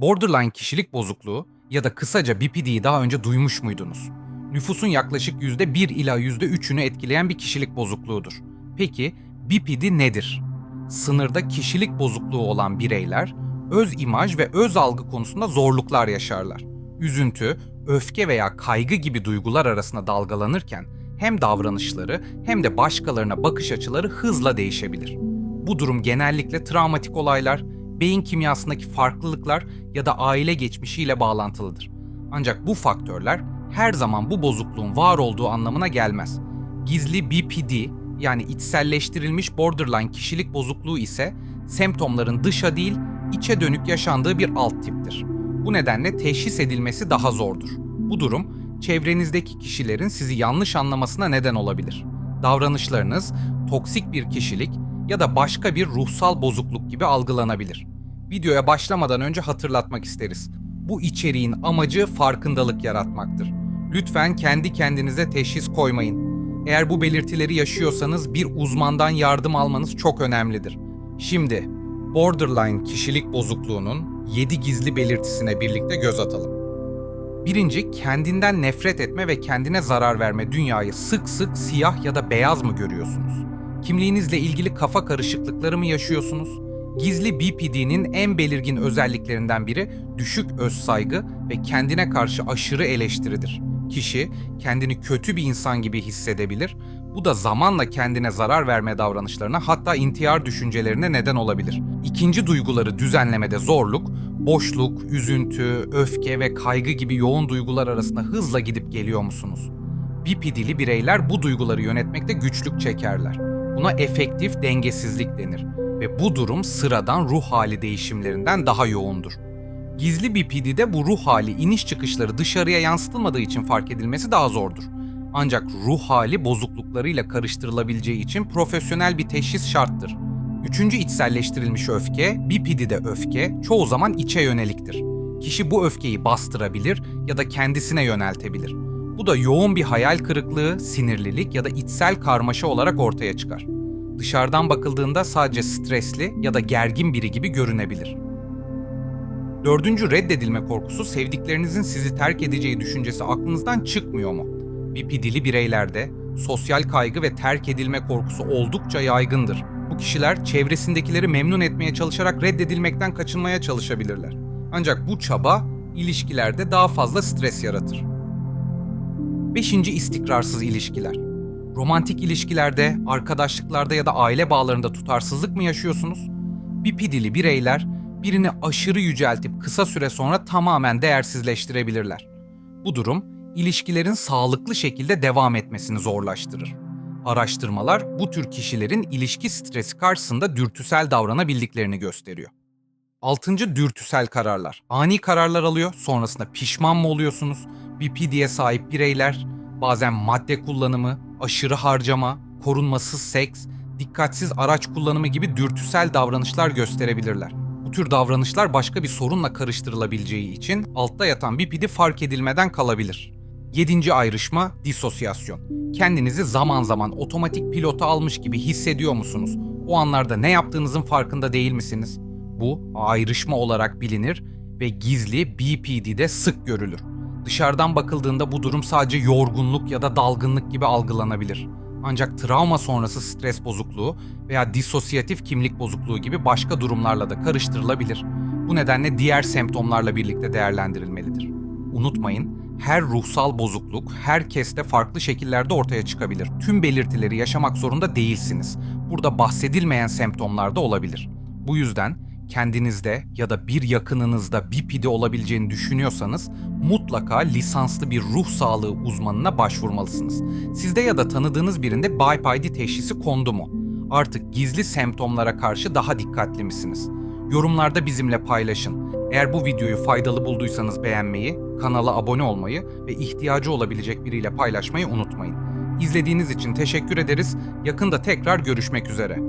Borderline kişilik bozukluğu ya da kısaca BPD'yi daha önce duymuş muydunuz? Nüfusun yaklaşık %1 ila %3'ünü etkileyen bir kişilik bozukluğudur. Peki BPD nedir? Sınırda kişilik bozukluğu olan bireyler öz imaj ve öz algı konusunda zorluklar yaşarlar. Üzüntü, öfke veya kaygı gibi duygular arasında dalgalanırken hem davranışları hem de başkalarına bakış açıları hızla değişebilir. Bu durum genellikle travmatik olaylar, beyin kimyasındaki farklılıklar ya da aile geçmişiyle bağlantılıdır. Ancak bu faktörler her zaman bu bozukluğun var olduğu anlamına gelmez. Gizli BPD yani içselleştirilmiş borderline kişilik bozukluğu ise semptomların dışa değil içe dönük yaşandığı bir alt tiptir. Bu nedenle teşhis edilmesi daha zordur. Bu durum çevrenizdeki kişilerin sizi yanlış anlamasına neden olabilir. Davranışlarınız toksik bir kişilik ya da başka bir ruhsal bozukluk gibi algılanabilir. Videoya başlamadan önce hatırlatmak isteriz. Bu içeriğin amacı farkındalık yaratmaktır. Lütfen kendi kendinize teşhis koymayın. Eğer bu belirtileri yaşıyorsanız bir uzmandan yardım almanız çok önemlidir. Şimdi borderline kişilik bozukluğunun 7 gizli belirtisine birlikte göz atalım. Birinci, kendinden nefret etme ve kendine zarar verme dünyayı sık sık siyah ya da beyaz mı görüyorsunuz? Kimliğinizle ilgili kafa karışıklıkları mı yaşıyorsunuz? Gizli BPD'nin en belirgin özelliklerinden biri düşük özsaygı ve kendine karşı aşırı eleştiridir. Kişi kendini kötü bir insan gibi hissedebilir. Bu da zamanla kendine zarar verme davranışlarına hatta intihar düşüncelerine neden olabilir. İkinci duyguları düzenlemede zorluk, boşluk, üzüntü, öfke ve kaygı gibi yoğun duygular arasında hızla gidip geliyor musunuz? BPD'li bireyler bu duyguları yönetmekte güçlük çekerler. Buna efektif dengesizlik denir ve bu durum sıradan ruh hali değişimlerinden daha yoğundur. Gizli BPD'de bu ruh hali iniş çıkışları dışarıya yansıtılmadığı için fark edilmesi daha zordur. Ancak ruh hali bozukluklarıyla karıştırılabileceği için profesyonel bir teşhis şarttır. Üçüncü içselleştirilmiş öfke, BPD'de öfke çoğu zaman içe yöneliktir. Kişi bu öfkeyi bastırabilir ya da kendisine yöneltebilir. Bu da yoğun bir hayal kırıklığı, sinirlilik ya da içsel karmaşa olarak ortaya çıkar. Dışarıdan bakıldığında sadece stresli ya da gergin biri gibi görünebilir. Dördüncü reddedilme korkusu sevdiklerinizin sizi terk edeceği düşüncesi aklınızdan çıkmıyor mu? BPD'li bireylerde sosyal kaygı ve terk edilme korkusu oldukça yaygındır. Bu kişiler çevresindekileri memnun etmeye çalışarak reddedilmekten kaçınmaya çalışabilirler. Ancak bu çaba ilişkilerde daha fazla stres yaratır. Beşinci istikrarsız ilişkiler. Romantik ilişkilerde, arkadaşlıklarda ya da aile bağlarında tutarsızlık mı yaşıyorsunuz? BPD'li bireyler birini aşırı yüceltip kısa süre sonra tamamen değersizleştirebilirler. Bu durum ilişkilerin sağlıklı şekilde devam etmesini zorlaştırır. Araştırmalar bu tür kişilerin ilişki stresi karşısında dürtüsel davranabildiklerini gösteriyor. Altıncı dürtüsel kararlar. Ani kararlar alıyor, sonrasında pişman mı oluyorsunuz? BPD'ye sahip bireyler bazen madde kullanımı, aşırı harcama, korunmasız seks, dikkatsiz araç kullanımı gibi dürtüsel davranışlar gösterebilirler. Bu tür davranışlar başka bir sorunla karıştırılabileceği için altta yatan BPD fark edilmeden kalabilir. Yedinci ayrışma disosyasyon. Kendinizi zaman zaman otomatik pilota almış gibi hissediyor musunuz? O anlarda ne yaptığınızın farkında değil misiniz? Bu ayrışma olarak bilinir ve gizli BPD'de sık görülür. Dışarıdan bakıldığında bu durum sadece yorgunluk ya da dalgınlık gibi algılanabilir. Ancak travma sonrası stres bozukluğu veya disosyatif kimlik bozukluğu gibi başka durumlarla da karıştırılabilir. Bu nedenle diğer semptomlarla birlikte değerlendirilmelidir. Unutmayın, her ruhsal bozukluk herkeste farklı şekillerde ortaya çıkabilir. Tüm belirtileri yaşamak zorunda değilsiniz. Burada bahsedilmeyen semptomlar da olabilir. Bu yüzden kendinizde ya da bir yakınınızda BPD olabileceğini düşünüyorsanız mutlaka lisanslı bir ruh sağlığı uzmanına başvurmalısınız. Sizde ya da tanıdığınız birinde BIPID teşhisi kondu mu? Artık gizli semptomlara karşı daha dikkatli misiniz? Yorumlarda bizimle paylaşın. Eğer bu videoyu faydalı bulduysanız beğenmeyi, kanala abone olmayı ve ihtiyacı olabilecek biriyle paylaşmayı unutmayın. İzlediğiniz için teşekkür ederiz. Yakında tekrar görüşmek üzere.